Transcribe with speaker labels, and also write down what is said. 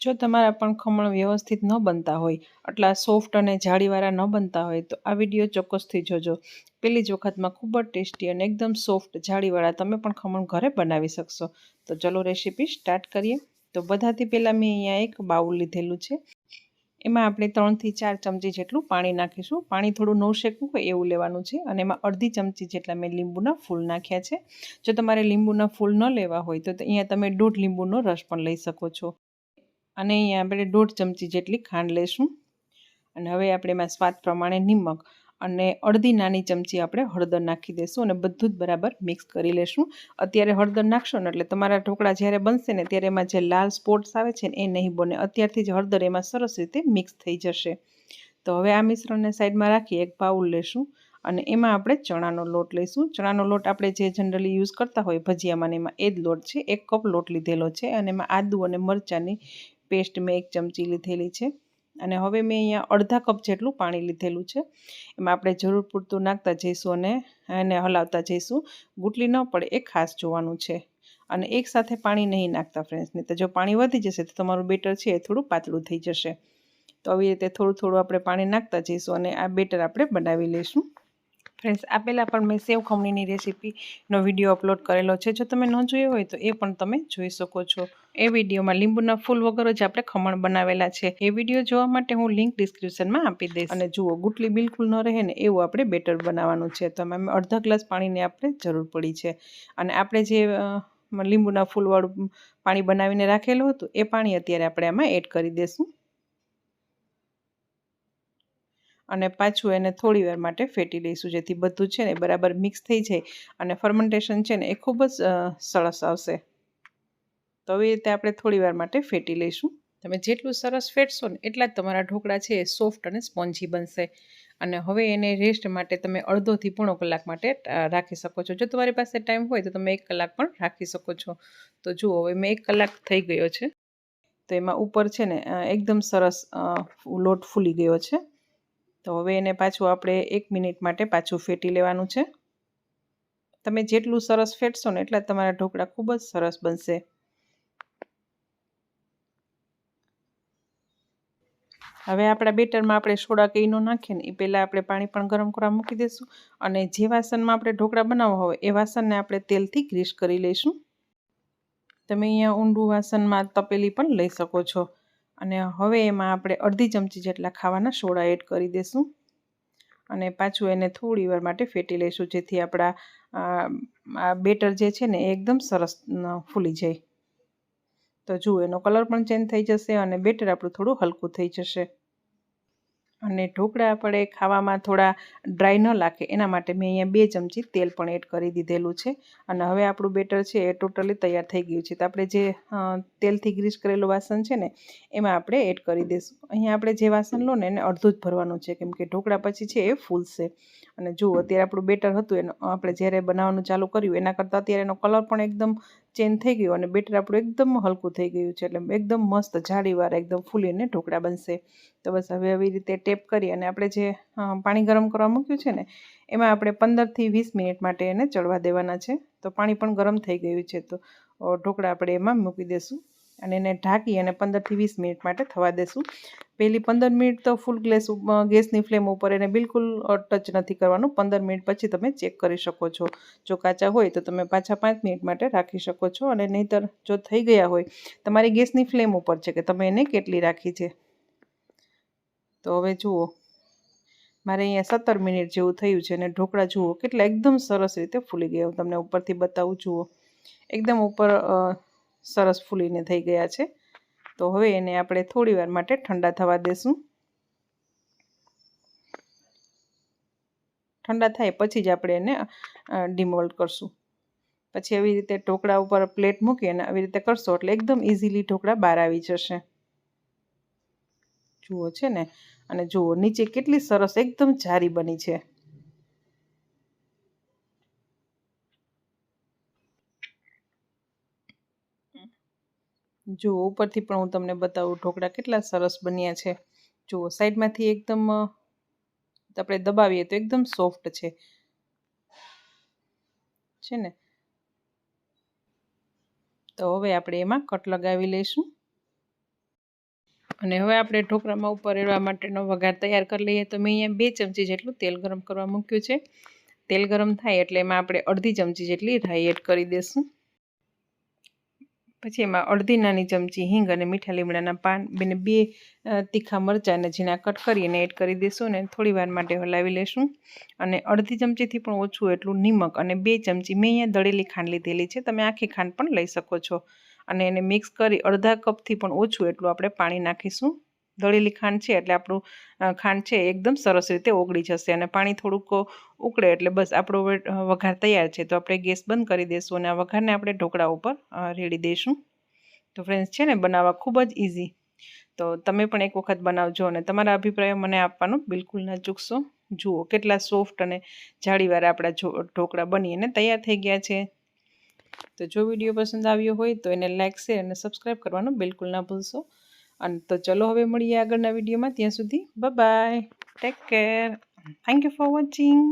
Speaker 1: જો તમારા પણ ખમણ વ્યવસ્થિત ન બનતા હોય, આટલા સોફ્ટ અને જાળીવાળા ન બનતા હોય, તો આ વીડિયો ચોક્કસથી જોજો. પહેલી જ વખતમાં ખૂબ જ ટેસ્ટી અને એકદમ સોફ્ટ જાળીવાળા તમે પણ ખમણ ઘરે બનાવી શકશો. તો ચલો રેસીપી સ્ટાર્ટ કરીએ. તો બધાથી પહેલાં મેં અહીંયા એક બાઉલ લીધેલું છે. એમાં આપણે ત્રણથી ચાર ચમચી જેટલું પાણી નાખીશું. પાણી થોડું નવશેકવું હોય એવું લેવાનું છે અને એમાં અડધી ચમચી જેટલા મેં લીંબુના ફૂલ નાખ્યા છે. જો તમારે લીંબુના ફૂલ ન લેવા હોય તો અહીંયા તમે દોઢ લીંબુનો રસ પણ લઈ શકો છો. અને અહીંયા આપણે દોઢ ચમચી જેટલી ખાંડ લઈશું. અને હવે આપણે એમાં સ્વાદ પ્રમાણે નિમક અને અડધી નાની ચમચી આપણે હળદર નાખી દઈશું અને બધું જ બરાબર મિક્સ કરી લેશું અત્યારે હળદર નાખશો ને એટલે તમારા ઢોકળા જ્યારે બનશે ને ત્યારે એમાં જે લાલ સ્પોટ્સ આવે છે ને એ નહીં બને. અત્યારથી જ હળદર એમાં સરસ રીતે મિક્સ થઈ જશે. તો હવે આ મિશ્રણને સાઈડમાં રાખી એક બાઉલ લેશું અને એમાં આપણે ચણાનો લોટ લઈશું. ચણાનો લોટ આપણે જે જનરલી યુઝ કરતા હોય ભજીયામાં એમાં એ જ લોટ છે. એક કપ લોટ લીધેલો છે અને એમાં આદુ અને મરચાંની પેસ્ટ મેં એક ચમચી લીધેલી છે અને હવે મેં અહીંયા અડધા કપ જેટલું પાણી લીધેલું છે. એમાં આપણે જરૂર પૂરતું નાખતા જઈશું અને એને હલાવતા જઈશું. ગુટલી ન પડે, એ ખાસ જોવાનું છે. અને એકસાથે પાણી નહીં નાખતા ફ્રેન્ડ્સને તો જો પાણી વધી જશે તો તમારું બેટર છે, એ થોડું પાતળું થઈ જશે. તો આવી રીતે થોડું થોડું આપણે પાણી નાખતા જઈશું અને આ બેટર આપણે બનાવી લઈશું. ફ્રેન્ડ્સ આ પહેલાં પણ મેં સેવ ખમણીની રેસીપીનો વીડિયો અપલોડ કરેલો છે. જો તમે ન જોયો હોય તો એ પણ તમે જોઈ શકો છો. એ વિડીયોમાં લીંબુના ફૂલ વગર જ આપણે ખમણ બનાવેલા છે, એ વીડિયો જોવા માટે હું લિંક ડિસ્ક્રિપ્શનમાં આપી દઈશ. અને જુઓ, ગુટલી બિલકુલ ન રહે ને એવું આપણે બેટર બનાવવાનું છે. તો એમાં અડધા ગ્લાસ પાણીની આપણે જરૂર પડી છે. અને આપણે જે લીંબુના ફૂલવાળું પાણી બનાવીને રાખેલું હતું, એ પાણી અત્યારે આપણે આમાં એડ કરી દઈશું. અને પાછું એને થોડી વાર માટે ફેટી લઈશું જેથી બધું છે ને બરાબર મિક્સ થઈ જાય અને ફર્મેન્ટેશન છે ને એ ખૂબ જ સરસ આવશે. તો આવી રીતે આપણે થોડી વાર માટે ફેટી લઈશું. તમે જેટલું સરસ ફેટશો ને એટલા જ તમારા ઢોકળા છે એ સોફ્ટ અને સ્પોન્જી બનશે. અને હવે એને રેસ્ટ માટે તમે અડધોથી પૂણો કલાક માટે રાખી શકો છો. જો તમારી પાસે ટાઈમ હોય તો તમે એક કલાક પણ રાખી શકો છો. તો જુઓ, હવે મેં એક કલાક થઈ ગયો છે. તો એમાં ઉપર છે ને એકદમ સરસ લોટ ફૂલી ગયો છે. તો હવે એને પાછું આપણે એક મિનિટ માટે પાછું ફેટી લેવાનું છે. તમે જેટલું સરસ ફેટશો ને એટલા તમારા ઢોકળા ખૂબ જ સરસ બનશે. હવે આપણા બેટરમાં આપણે સોડા કઈનો નાખીએ ને એ પહેલાં આપણે પાણી પણ ગરમ કરવા મૂકી દઈશું અને જે વાસણમાં આપણે ઢોકળા બનાવવા હોય, એ વાસણને આપણે તેલથી ગ્રીસ કરી લઈશું. તમે અહીંયા ઊંડું વાસણમાં તપેલી પણ લઈ શકો છો. અને હવે એમાં આપણે અડધી ચમચી જેટલા ખાવાના સોડા એડ કરી દઈશું અને પાછું એને થોડી વાર માટે ફેટી લઈશું, જેથી આપણા બેટર જે છે ને એકદમ સરસ ફૂલી જાય. તો જુઓ, એનો કલર પણ ચેન્જ થઈ જશે અને બેટર આપણું થોડું હલકું થઈ જશે. અને ઢોકળા આપણે ખાવામાં થોડા ડ્રાય ન લાગે. એના માટે મેં અહીંયા બે ચમચી તેલ પણ એડ કરી દીધેલું છે. અને હવે આપણું બેટર છે એ ટોટલી તૈયાર થઈ ગયું છે. તો આપણે જે તેલથી ગ્રીસ કરેલું વાસણ છે ને, એમાં આપણે એડ કરી દઈશું. અહીંયા આપણે જે વાસણ લો ને, એને અડધું જ ભરવાનું છે. કેમ કે ઢોકળા પછી છે એ ફૂલશે. અને જુઓ અત્યારે આપણું બેટર હતું, એનો, આપણે જ્યારે બનાવવાનું ચાલુ કર્યું, એના કરતાં અત્યારે એનો કલર પણ એકદમ ચેન્જ થઈ ગયું અને બેટર આપણું એકદમ હલકું થઈ ગયું છે એટલે એકદમ મસ્ત જાળીવાર એકદમ ફૂલીને ઢોકળા બનશે. તો બસ હવે આવી રીતે ટેપ કરી અને આપણે જે પાણી ગરમ કરવા મૂક્યું છે ને, એમાં આપણે પંદરથી વીસ મિનિટ માટે એને ચડવા દેવાના છે. તો પાણી પણ ગરમ થઈ ગયું છે તો ઢોકળા આપણે એમાં મૂકી દઈશું અને એને ઢાંકી અને પંદરથી વીસ મિનિટ માટે થવા દેશું. પહેલી પંદર મિનિટ તો ફૂલ ગ્લેસ ગેસની ફ્લેમ ઉપર એને બિલકુલ ટચ નથી કરવાનું. પંદર મિનિટ પછી તમે ચેક કરી શકો છો. જો કાચા હોય તો તમે પાછા પાંચ મિનિટ માટે રાખી શકો છો. અને નહીંતર જો થઈ ગયા હોય, તમારી ગેસની ફ્લેમ ઉપર છે કે તમે એને કેટલી રાખી છે? તો હવે જુઓ. મારે અહીંયા સત્તર મિનિટ જેવું થયું છે અને ઢોકળા જુઓ, કેટલા એકદમ સરસ રીતે ફૂલી ગયા. હું તમને ઉપરથી બતાવું, જુઓ. એકદમ ઉપર સરસ ફૂલીને થઈ ગયા છે. તો હવે એને આપણે થોડીવાર માટે ઠંડા થવા દેશું. ઠંડા થાય પછી જ આપણે એને ડિમોલ્ડ કરશું. પછી આવી રીતે ઢોકળા ઉપર પ્લેટ મૂકી અને આવી રીતે કરશો એટલે એકદમ ઇઝીલી ઢોકળા બહાર આવી જશે. જુઓ છે ને? અને જુઓ, નીચે કેટલી સરસ એકદમ જારી બની છે. જુઓ ઉપરથી પણ હું તમને બતાવું ઢોકળા કેટલા સરસ બન્યા છે. જુઓ સાઈડમાંથી એકદમ આપણે દબાવીએ તો એકદમ સોફ્ટ છે. છે ને? તો હવે આપણે એમાં કટ લગાવી લઈશું. અને હવે આપણે ઢોકળામાં ઉપર રેડવા માટેનો વઘાર તૈયાર કરી લઈએ. તો મેં અહીંયા બે ચમચી જેટલું તેલ ગરમ કરવા મૂક્યું છે. તેલ ગરમ થાય એટલે એમાં આપણે અડધી ચમચી જેટલી રાઈ એડ કરી દઈશું. પછી એમાં અડધી નાની ચમચી, હિંગ અને મીઠા લીમડાના પાન, બેને બે તીખા મરચાંને ઝીણા કટ કરીને એડ કરી દઈશું અને થોડી વાર માટે હલાવી લેશું. અને અડધી ચમચીથી પણ ઓછું એટલું નિમક અને બે ચમચી મેં અહીંયા દળેલી ખાંડ લીધેલી છે. તમે આખી ખાંડ પણ લઈ શકો છો. અને એને મિક્સ કરી અડધા કપથી પણ ઓછું એટલું આપણે પાણી નાખીશું. દળેલી ખાંડ છે એટલે આપણું ખાંડ છે એકદમ સરસ રીતે ઓગળી જશે અને પાણી થોડુંક ઉકળે એટલે બસ આપણો વઘાર તૈયાર છે. તો આપણે ગેસ બંધ કરી દઈશું અને આ વઘારને આપણે ઢોકળા ઉપર રેડી દઈશું તો ફ્રેન્ડ્સ, છે ને બનાવવા ખૂબ જ ઇઝી તો તમે પણ એક વખત બનાવજો અને તમારા અભિપ્રાયો મને આપવાનો બિલકુલ ના ચૂકશો જુઓ કેટલા સોફ્ટ અને જાળીવાર આપણા ઢોકળા બની અને તૈયાર થઈ ગયા છે. તો જો વીડિયો પસંદ આવ્યો હોય તો એને લાઇક શેર અને સબસ્ક્રાઈબ કરવાનું બિલકુલ ના ભૂલશો. અને તો ચલો હવે મળીએ આગળના વિડીયોમાં. ત્યાં સુધી bye take care thank you for watching